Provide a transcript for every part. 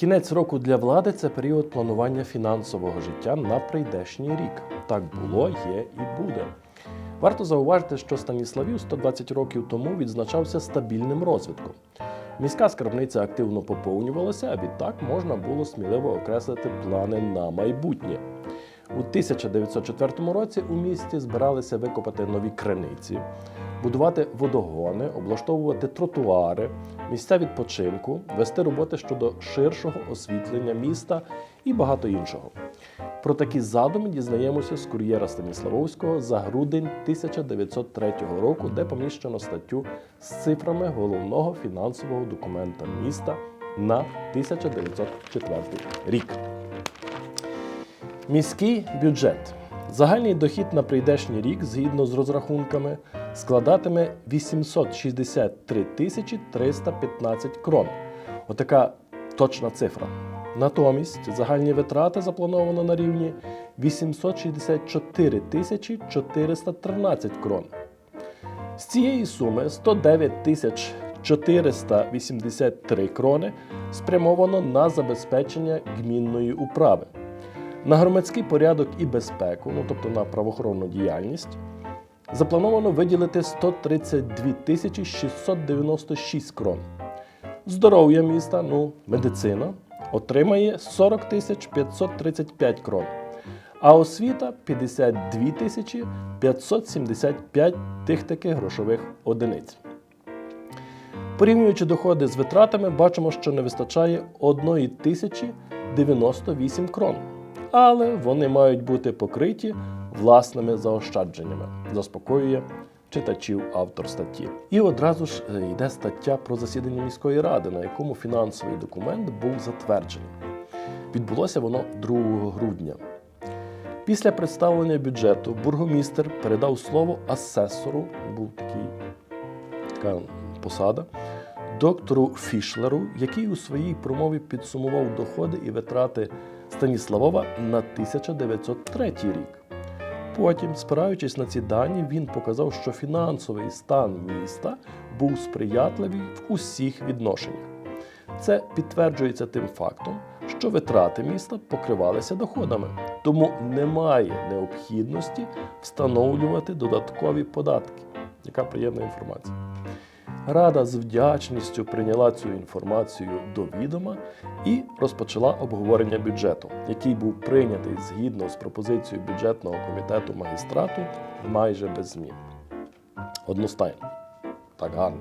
Кінець року для влади це період планування фінансового життя на прийдешній рік. Так було, є і буде. Варто зауважити, що Станіславів 120 років тому відзначався стабільним розвитком. Міська скарбниця активно поповнювалася, а відтак можна було сміливо окреслити плани на майбутнє. У 1904 році у місті збиралися викопати нові криниці, будувати водогони, облаштовувати тротуари, місця відпочинку, вести роботи щодо ширшого освітлення міста і багато іншого. Про такі задуми дізнаємося з кур'єра Станіславовського за грудень 1903 року, де поміщено статтю з цифрами головного фінансового документа міста на 1904 рік. Міський бюджет. Загальний дохід на прийдешній рік, згідно з розрахунками, складатиме 863 тисячі 315 крон. Отака точна цифра. Натомість загальні витрати заплановано на рівні 864 тисячі 413 крон. З цієї суми 109 тисяч 483 крони спрямовано на забезпечення гмінної управи. На громадський порядок і безпеку, ну тобто на правоохоронну діяльність, заплановано виділити 132 тисячі 696 крон. Здоров'я міста, ну, медицина, отримає 40 тисяч 535 крон, а освіта 52 тисячі 575 тих таких грошових одиниць. Порівнюючи доходи з витратами, бачимо, що не вистачає 1 тисячі 98 крон. Але вони мають бути покриті власними заощадженнями, заспокоює читачів автор статті. І одразу ж е, йде стаття про засідання міської ради, на якому фінансовий документ був затверджений. Відбулося воно 2 грудня. Після представлення бюджету бургомістер передав слово асесору, був такий, така посада, доктору Фішлеру, який у своїй промові підсумував доходи і витрати Станіславова на 1903 рік. Потім, спираючись на ці дані, він показав, що фінансовий стан міста був сприятливий в усіх відношеннях. Це підтверджується тим фактом, що витрати міста покривалися доходами, тому немає необхідності встановлювати додаткові податки. Яка приємна інформація. Рада з вдячністю прийняла цю інформацію до відома і розпочала обговорення бюджету, який був прийнятий згідно з пропозицією бюджетного комітету магістрату майже без змін. Одностайно. Так гарно.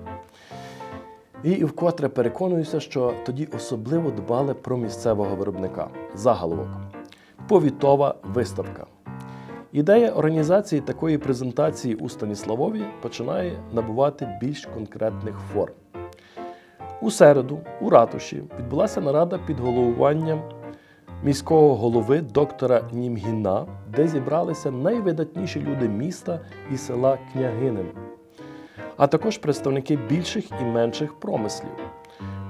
І вкотре переконуюся, що тоді особливо дбали про місцевого виробника. Заголовок. Повітова виставка. Ідея організації такої презентації у Станіславові починає набувати більш конкретних форм. У середу у ратуші відбулася нарада під головуванням міського голови доктора Німгіна, де зібралися найвидатніші люди міста і села Княгинин, а також представники більших і менших промислів.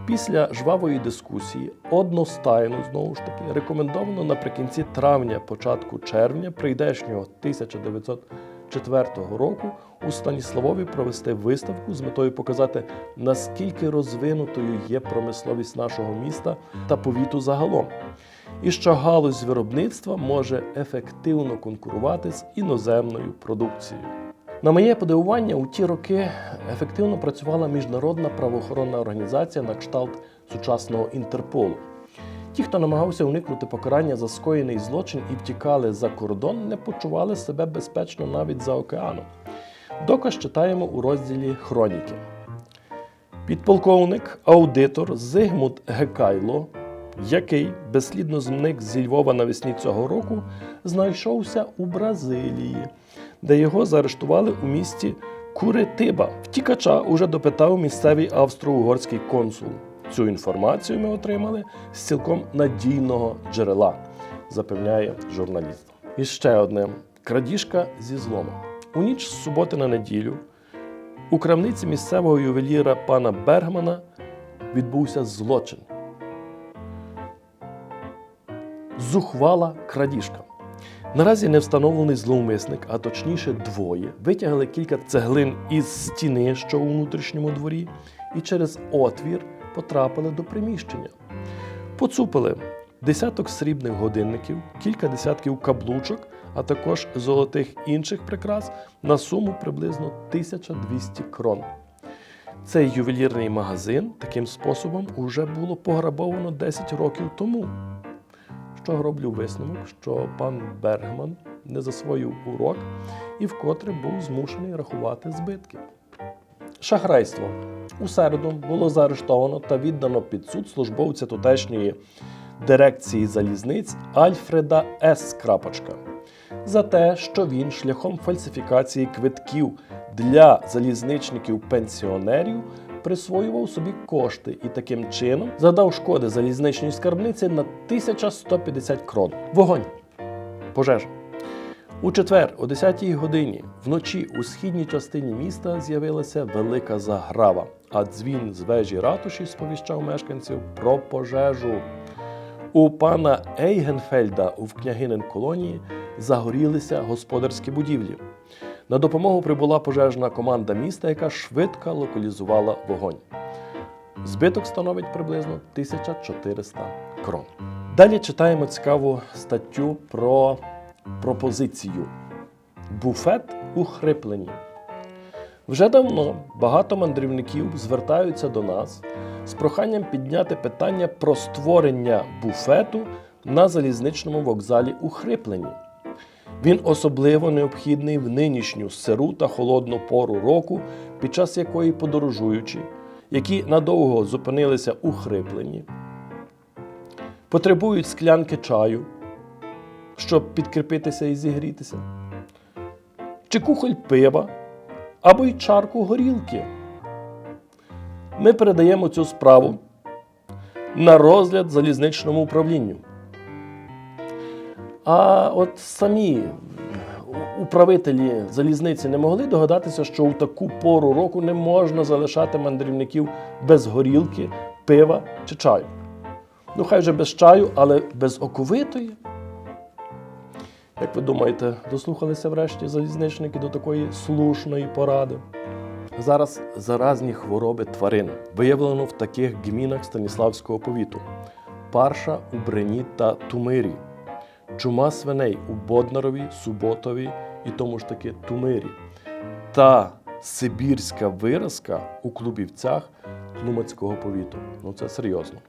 Після жвавої дискусії одностайно знову ж таки рекомендовано наприкінці травня, початку червня прийдешнього 1904 року у Станіславові провести виставку з метою показати, наскільки розвинутою є промисловість нашого міста та повіту загалом, і що галузь виробництва може ефективно конкурувати з іноземною продукцією. На моє подивування, у ті роки ефективно працювала міжнародна правоохоронна організація на кшталт сучасного Інтерполу. Ті, хто намагався уникнути покарання за скоєний злочин і втікали за кордон, не почували себе безпечно навіть за океаном. Доказ читаємо у розділі Хроніки. Підполковник, аудитор Зигмунд Гекайло, який безслідно зник зі Львова навесні цього року, знайшовся у Бразилії, де його заарештували у місті Куритиба. Втікача уже допитав місцевий австро-угорський консул. Цю інформацію ми отримали з цілком надійного джерела, запевняє журналіст. І ще одне: крадіжка зі зломом. У ніч з суботи на неділю у крамниці місцевого ювеліра пана Бергмана відбувся злочин. Зухвала крадіжка. Наразі не встановлений зловмисник, а точніше двоє, витягли кілька цеглин із стіни, що у внутрішньому дворі, і через отвір потрапили до приміщення. Поцупили десяток срібних годинників, кілька десятків каблучок, а також золотих інших прикрас на суму приблизно 1200 крон. Цей ювелірний магазин таким способом уже було пограбовано 10 років тому. Що роблю висновок, що пан Бергман не засвоїв урок і вкотре був змушений рахувати збитки. Шахрайство. У середу було заарештовано та віддано під суд службовця тутешньої дирекції залізниць Альфреда С. Крапочка за те, що він шляхом фальсифікації квитків для залізничників-пенсіонерів присвоював собі кошти і таким чином задав шкоди залізничній скарбниці на 1150 крон. Вогонь. Пожежа. У четвер, о 10-й годині, вночі у східній частині міста з'явилася велика заграва, а дзвін з вежі ратуші сповіщав мешканців про пожежу. У пана Ейгенфельда у княгинин колонії загорілися господарські будівлі. На допомогу прибула пожежна команда міста, яка швидко локалізувала вогонь. Збиток становить приблизно 1400 крон. Далі читаємо цікаву статтю про пропозицію. Буфет у хрипленні. Вже давно багато мандрівників звертаються до нас з проханням підняти питання про створення буфету на залізничному вокзалі у хрипленні. Він особливо необхідний в нинішню сиру та холодну пору року, під час якої подорожуючі, які надовго зупинилися у хрипленні, потребують склянки чаю, щоб підкріпитися і зігрітися, чи кухоль пива або й чарку горілки. Ми передаємо цю справу на розгляд залізничному управлінню. А от самі управителі залізниці не могли догадатися, що у таку пору року не можна залишати мандрівників без горілки, пива чи чаю. Ну, хай вже без чаю, але без оковитої. Як ви думаєте, дослухалися врешті залізничники до такої слушної поради? Зараз заразні хвороби тварин виявлено в таких гмінах Станіславського повіту: парша у Брені та Тумирі, чума свиней у Боднарові, Суботові і тому ж таки Тумирі, та Сибірська виразка у Клубівцях Тлумацького повіту. Ну це серйозно.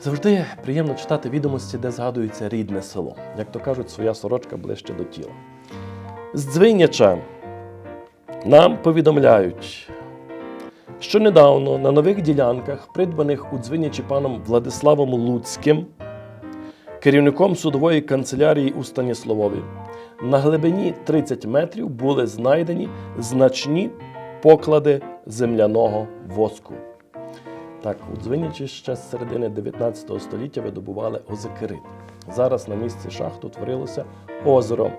Завжди приємно читати відомості, де згадується рідне село. Як то кажуть, своя сорочка ближче до тіла. З Дзвиняча нам повідомляють, що недавно на нових ділянках, придбаних у Дзвинячі паном Владиславом Луцьким, керівником судової канцелярії у Станіславові, на глибині 30 метрів були знайдені значні поклади земляного воску. Так, у Дзвинічі ще з середини 19 століття видобували озикерит. Зараз на місці шахт утворилося озеро.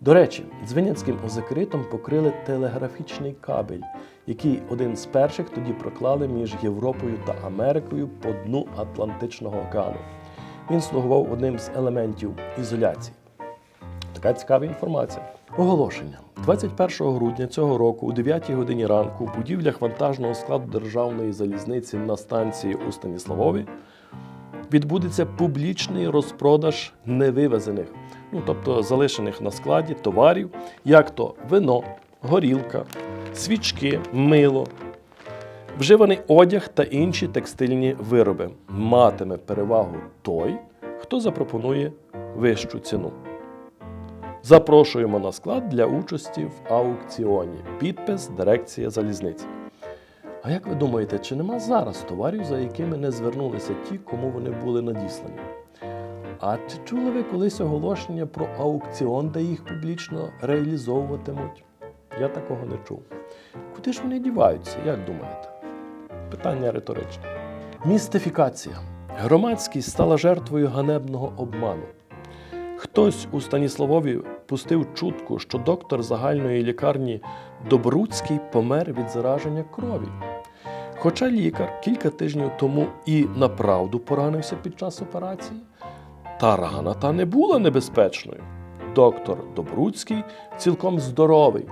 До речі, дзвиняцьким озикеритом покрили телеграфічний кабель, який один з перших тоді проклали між Європою та Америкою по дну Атлантичного океану. Він слугував одним з елементів ізоляції. Така цікава інформація. Оголошення. 21 грудня цього року, о 9 годині ранку, в будівлях вантажного складу державної залізниці на станції у Станіславові відбудеться публічний розпродаж невивезених, ну тобто залишених на складі товарів, як то вино, горілка, свічки, мило, вживаний одяг та інші текстильні вироби. Матиме перевагу той, хто запропонує вищу ціну. Запрошуємо на склад для участі в аукціоні. Підпис Дирекція залізниці. А як ви думаєте, чи нема зараз товарів, за якими не звернулися ті, кому вони були надіслані? А чи чули ви колись оголошення про аукціон, де їх публічно реалізовуватимуть? Я такого не чув. Куди ж вони діваються, як думаєте? Питання риторичне. Містифікація. Громадськість стала жертвою ганебного обману. Хтось у Станіславові пустив чутку, що доктор загальної лікарні Добруцький помер від зараження крові. Хоча лікар кілька тижнів тому і направду поранився під час операції, та рана та не була небезпечною. Доктор Добруцький цілком здоровий,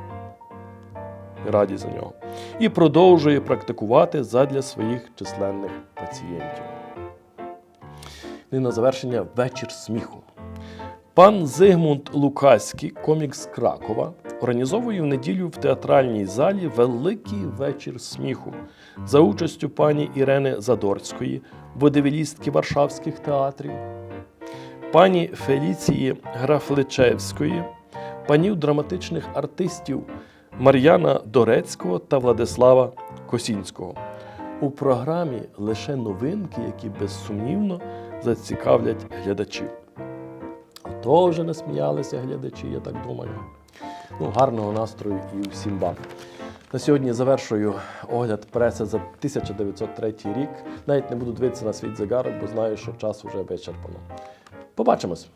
раді за нього, і продовжує практикувати задля своїх численних пацієнтів. І на завершення вечір сміху. Пан Зигмунд Лукаський, комік з Кракова, організовує в неділю в театральній залі великий вечір сміху за участю пані Ірени Задорської, водевілістки Варшавських театрів, пані Феліції Графличевської, панів драматичних артистів Мар'яна Дорецького та Владислава Косінського. У програмі лише новинки, які безсумнівно зацікавлять глядачів. То вже не сміялися глядачі, я так думаю. Ну, гарного настрою і всім вам. На сьогодні завершую огляд преси за 1903 рік. Навіть не буду дивитися на свій дзигарок, бо знаю, що час вже вичерпано. Побачимось!